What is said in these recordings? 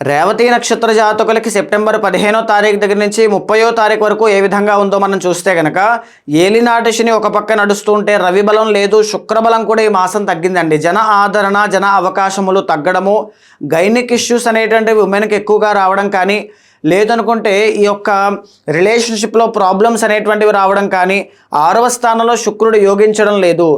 రేవతి నక్షత్ర జాతకులకి సెప్టెంబర్ పదిహేనో తారీఖు దగ్గర నుంచి ముప్పయో తారీఖు వరకు ఏ విధంగా ఉందో మనం చూస్తే కనుక ఏలినాటి శని ఒక పక్క నడుస్తూ ఉంటే రవి బలం లేదు శుక్రబలం కూడా ఈ మాసం తగ్గిందండి. జన ఆదరణ జన అవకాశములు తగ్గడము గైనిక్ ఇష్యూస్ అనేటువంటివి ఉమెన్కి ఎక్కువగా రావడం కానీ లేదనుకుంటే ఈ యొక్క రిలేషన్షిప్లో ప్రాబ్లమ్స్ అనేటువంటివి రావడం కానీ ఆరవ స్థానంలో శుక్రుడు యోగించడం లేదు.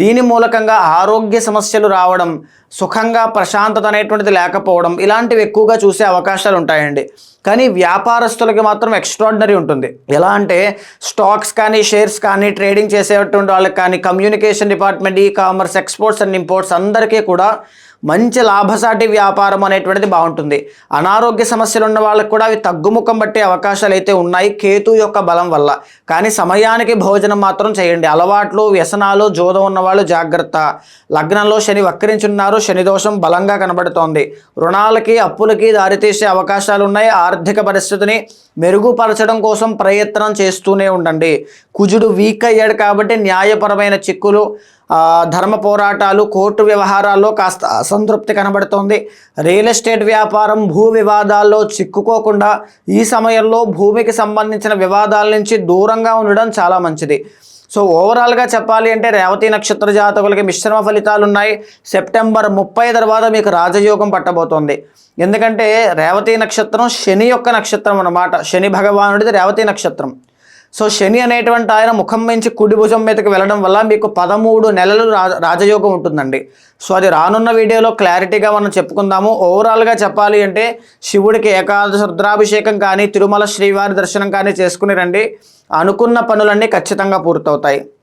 దీని మూలకంగా ఆరోగ్య సమస్యలు రావడం సుఖంగా ప్రశాంతత అనేటువంటిది లేకపోవడం ఇలాంటివి ఎక్కువగా చూసే అవకాశాలు ఉంటాయండి. కానీ వ్యాపారస్తులకి మాత్రం ఎక్స్ట్రాడినరీ ఉంటుంది. ఎలా అంటే స్టాక్స్ కానీ షేర్స్ కానీ ట్రేడింగ్ చేసేటువంటి వాళ్ళకి కానీ communication department e commerce exports and imports అందరికీ కూడా మంచి లాభసాటి వ్యాపారం అనేటువంటిది బాగుంటుంది. అనారోగ్య సమస్యలు ఉన్న వాళ్ళకు కూడా అవి తగ్గుముఖం పట్టే అవకాశాలు అయితే ఉన్నాయి కేతు యొక్క బలం వల్ల. కానీ సమయానికి భోజనం మాత్రం చేయండి. అలవాట్లు వ్యసనాలు జోదం ఉన్నవాళ్ళు జాగ్రత్త. లగ్నంలో శని వక్రించున్నారు. శని దోషం బలంగా కనబడుతోంది. రుణాలకి అప్పులకి దారితీసే అవకాశాలు ఉన్నాయి. ఆర్థిక పరిస్థితిని మెరుగుపరచడం కోసం ప్రయత్నం చేస్తూనే ఉండండి. కుజుడు వీక్ అయ్యాడు కాబట్టి న్యాయపరమైన చిక్కులు ధర్మ పోరాటాలు కోర్టు వ్యవహారాల్లో కాస్త అసంతృప్తి కనబడుతోంది. రియల్ ఎస్టేట్ వ్యాపారం భూ వివాదాల్లో చిక్కుకోకుండా ఈ సమయంలో భూమికి సంబంధించిన వివాదాల నుంచి దూరంగా ఉండడం చాలా మంచిది. సో ఓవరాల్గా చెప్పాలి అంటే రేవతి నక్షత్ర జాతకులకి మిశ్రమ ఫలితాలు ఉన్నాయి సెప్టెంబర్ ముప్పై తర్వాత మీకు రాజయోగం పట్టబోతోంది. ఎందుకంటే రేవతి నక్షత్రం శని యొక్క నక్షత్రం అన్నమాట. శని భగవానుడిది రేవతి నక్షత్రం. సో శని అనేటువంటి ఆయన ముఖం నుంచి కుడి భుజం మీదకి వెళ్ళడం వల్ల మీకు పదమూడు నెలలు రాజయోగం ఉంటుందండి. సో అది రానున్న వీడియోలో క్లారిటీగా మనం చెప్పుకుందాము. ఓవరాల్గా చెప్పాలి అంటే శివుడికి ఏకాదశ రుద్రాభిషేకం కానీ తిరుమల శ్రీవారి దర్శనం కానీ చేసుకుని రండి. అనుకున్న పనులన్నీ ఖచ్చితంగా పూర్తవుతాయి.